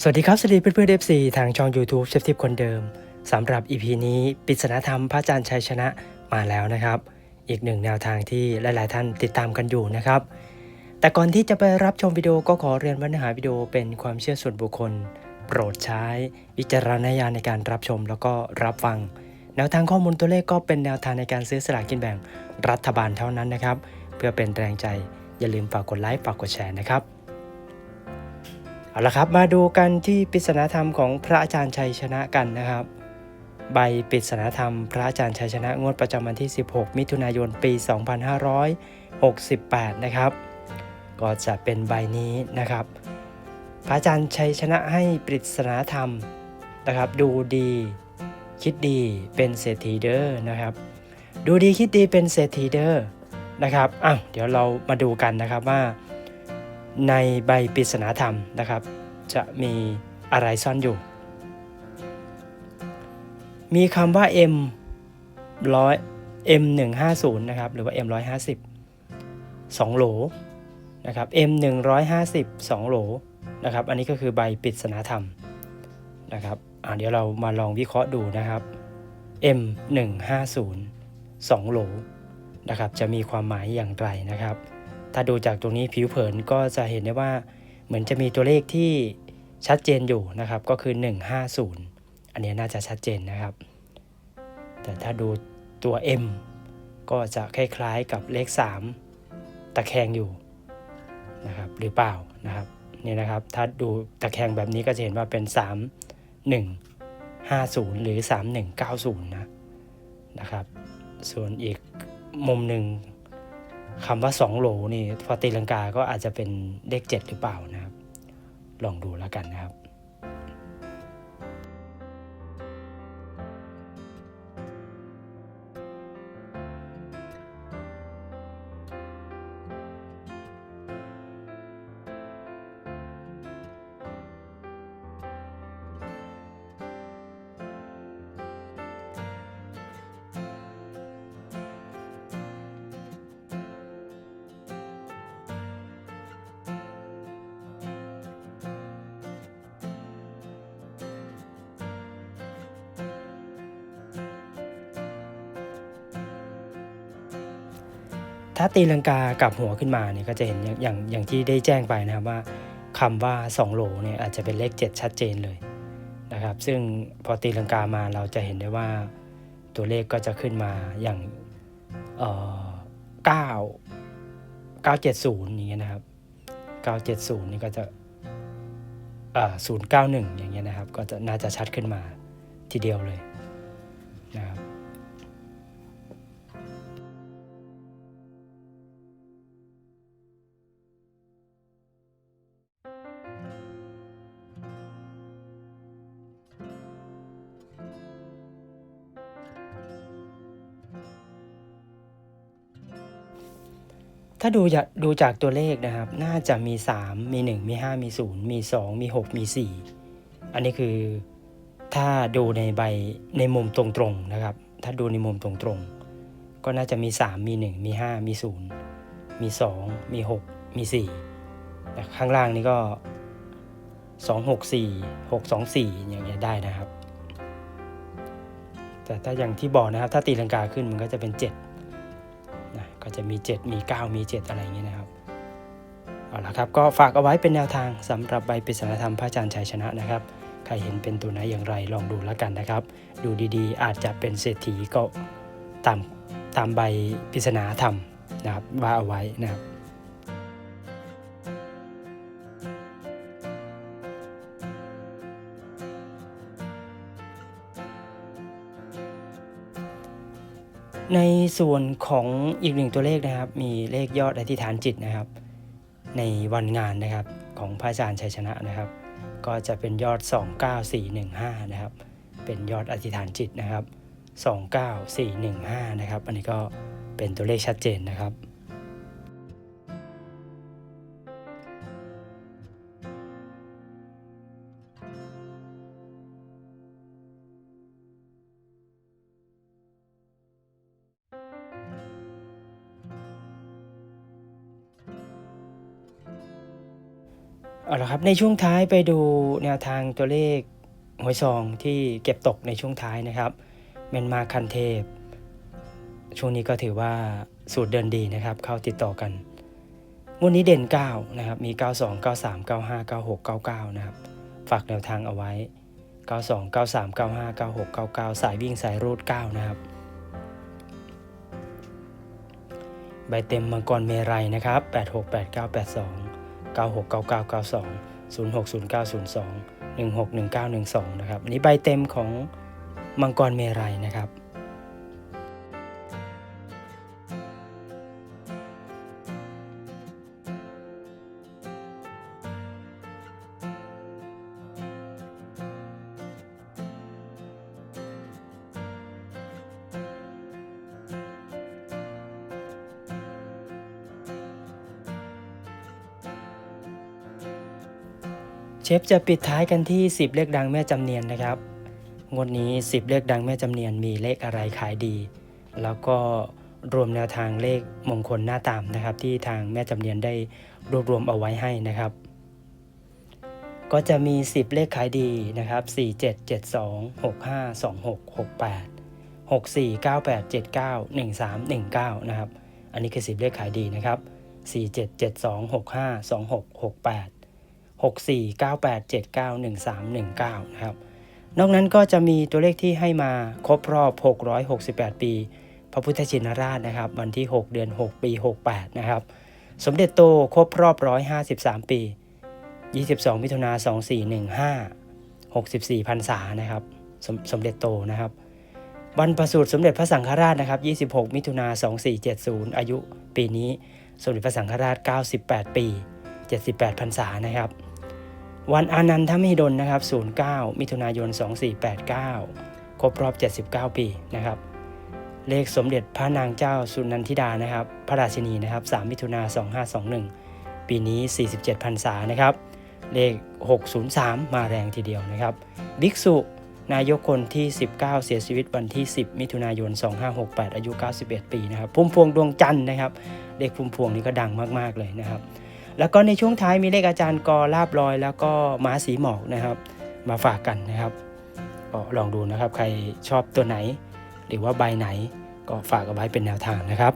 สวัสดีครับสวัสดีเพื่อนเพื่อนเอฟซีทางช่อง YouTube เชฟทิปคนเดิมสำหรับ EP นี้ปริศนาธรรมพระอาจารย์ชัยชนะมาแล้วนะครับ อีกหนึ่งแนวทางที่หลายๆท่านติดตามกันอยู่นะครับ แต่ก่อนที่จะไปรับชมวิดีโอก็ขอเรียนว่าเนื้อหาวิดีโอเป็นความเชื่อส่วนบุคคล โปรดใช้วิจารณญาณในการรับชมแล้วก็รับฟัง แนวทางข้อมูลตัวเลขก็เป็นแนวทางในการซื้อสลากกินแบ่งรัฐบาลเท่านั้นนะครับ เพื่อเป็นแรงใจอย่าลืมฝากกดไลค์ฝากกดแชร์นะครับ เอาละครับมาดูกันที่ปริศนาธรรมของพระอาจารย์ชัยชนะกันนะครับ ใบปริศนาธรรม พระอาจารย์ชัยชนะงวดประจำวันที่ 16 มิถุนายนปี 2568 นะครับ ก็จะเป็นใบนี้นะครับ พระอาจารย์ชัยชนะให้ปริศนาธรรมนะครับ ดูดีคิดดีเป็นเศรษฐีเด้อนะครับ ดูดีคิดดีเป็นเศรษฐีเด้อนะครับอ้าวเดี๋ยวเรามาดูกันนะครับว่า ในใบปริศนาธรรมนะครับ จะมีอะไรซ่อนอยู่ มีคำว่า M ร้อย M 150นะครับ หรือว่า M 150 2โหลนะครับ M 150 2โหลนะครับ อันนี้ก็คือใบปริศนาธรรมนะครับเดี๋ยวเรามาลองวิเคราะห์ดูนะครับ M 150 2โหลนะครับ จะมีความหมายอย่างไรนะครับ ถ้าดูจากตรงนี้ผิวเผินก็จะเห็นได้ว่าเหมือนจะมีตัวเลขที่ชัดเจนอยู่นะครับ ก็คือ 150 อันนี้น่าจะชัดเจนนะครับ แต่ถ้าดูตัว M ก็จะคล้ายๆกับเลข 3 ตะแคงอยู่นะครับหรือเปล่านะครับนี่นะครับ ถ้าดูตะแคงแบบนี้ก็จะเห็นว่าเป็น 3 1 50 หรือ 3190 นะนะครับ ส่วนอีกมุมหนึ่ง คำว่า 2 โหลนี่พอตีลังกาก็อาจจะเป็นเลข7หรือเปล่านะครับ ลองดูแล้วกันนะครับ ถ้าตีลังกากลับหัวขึ้นมาเนี่ยก็จะเห็นอย่างอย่างอย่างที่ได้แจ้งไปนะครับว่าคำว่า 2 โหลเนี่ยอาจจะเป็นเลข 7 ชัดเจนเลยนะครับ ซึ่งพอตีลังกามาเราจะเห็นได้ว่าตัวเลขก็จะขึ้นมาอย่างเอ่อ9 970อย่างเงี้ยนะครับ 970 นี่ก็จะเอ่า091 อย่างเงี้ยนะครับ ก็จะน่าจะชัดขึ้นมาทีเดียวเลยนะครับ ถ้าดูจากดูจากตัวเลขนะครับ น่าจะมี 3 มี 1 มี 5 มี 0 มี 2 มี 6 มี 4 อันนี้คือถ้าดูในใบในมุมตรงๆนะครับ ถ้าดูในมุมตรงๆ ก็น่าจะมี 3 มี 1 มี 5 มี 0 มี 2 มี 6 มี4แต่ข้างล่างนี่ก็ 2 6 4 6 2 4 อย่างเงี้ยได้นะครับ แต่ถ้าอย่างที่บอกนะครับ ถ้าตีลังกาขึ้นมันก็จะเป็น 7 ก็จะมี 7 มี 9 มี 7 อะไรอย่างเงี้ยนะครับเอาละครับก็ฝากเอาไว้เป็นแนวทางสำหรับใบปริศนาธรรมพระอาจารย์ชัยชนะนะครับ ใครเห็นเป็นตัวไหนอย่างไรลองดูแล้วกันนะครับ ดูดีๆ อาจจะเป็นเศรษฐีก็ตามตามใบปริศนาธรรมนะครับว่าเอาไว้นะครับ ในส่วนของอีกหนึ่งตัวเลขนะครับ มีเลขยอดอธิษฐานจิตนะครับ ในวันงานนะครับของพระอาจารย์ชัยชนะนะครับ ก็จะเป็นยอด 29415 นะครับ เป็นยอดอธิษฐานจิตนะครับ 29415 นะครับ อันนี้ก็เป็นตัวเลขชัดเจนนะครับ เอาละครับในช่วงท้ายไปดูแนวทางตัวเลขหวยซองที่เก็บตกในช่วงท้ายนะครับเมนมาคันเทพ ช่วงนี้ก็ถือว่าสูตรเดินดีนะครับ เข้าติดต่อกันงวดนี้เด่น 9 นะครับ มี 92 93 95 96 99 นะครับ ฝากแนวทางเอาไว้ 92 93 95 96 99 สายวิ่งสายรูด 9 นะครับ ใบเต็มมังกรเมรัยนะครับ 868982 969992 060902 161912 นะครับ อันนี้ใบเต็มของมังกรเมรัยนะครับ เชฟจะปิดท้ายกันที่ 10 เลขดังแม่จำเนียนนะครับ งวดนี้ 10 เลขดังแม่จำเนียนมีเลขอะไรขายดี แล้วก็รวมแนวทางเลขมงคลหน้าตามนะครับ ที่ทางแม่จำเนียนได้รวบรวมเอาไว้ให้นะครับ ก็จะมี 10 เลขขายดีนะครับ 4 7 7 2 6 5 2 6 6 8 6 4 9 8 7 9 1 3 1 9 นะครับ อันนี้คือ 10 เลขขายดีนะครับ 4772 6526 68 6498791319 นะครับ นอกนั้นก็จะมีตัวเลขที่ให้มาครบรอบ 668 ปี พระพุทธชินราชนะครับ วันที่ 6 เดือน 6 ปี 68 นะครับ สมเด็จโตครบรอบ 153 ปี 22 มิถุนา2415 64พรรษานะครับสมสมเด็จโตนะครับ วันประสูติสมเด็จพระสังฆราชนะครับ 26 มิถุนา2470 อายุปีนี้สมเด็จพระสังฆราช 98 ปี 78พรรษานะครับ วันอานันทมหิดลนะครับ 09 มิถุนายน 2489 ครบรอบ 79 ปีนะครับ เลขสมเด็จพระนางเจ้าสุนันทิดานะครับ พระราชินีนะครับ 3 มิถุนา2521 ปีนี้ 47พรรษานะครับ เลข 603 มาแรงทีเดียวนะครับภิกษุนายกคนที่ 19 เสียชีวิตวันที่ 10 มิถุนายน 2568 อายุ 91 ปีนะครับ พุ่มพวงดวงจันทร์นะครับเลขพุ่มพวงนี้ก็ดังมาก ๆ เลยนะครับ แล้วก็ในช่วงท้ายมีเลขอาจารย์กอลาบลอย แล้วก็ม้าสีหมอกนะครับ มาฝากกันนะครับก็ลองดูนะครับ ใครชอบตัวไหน หรือว่าใบไหนก็ฝากเอาไว้เป็นแนวทางนะครับ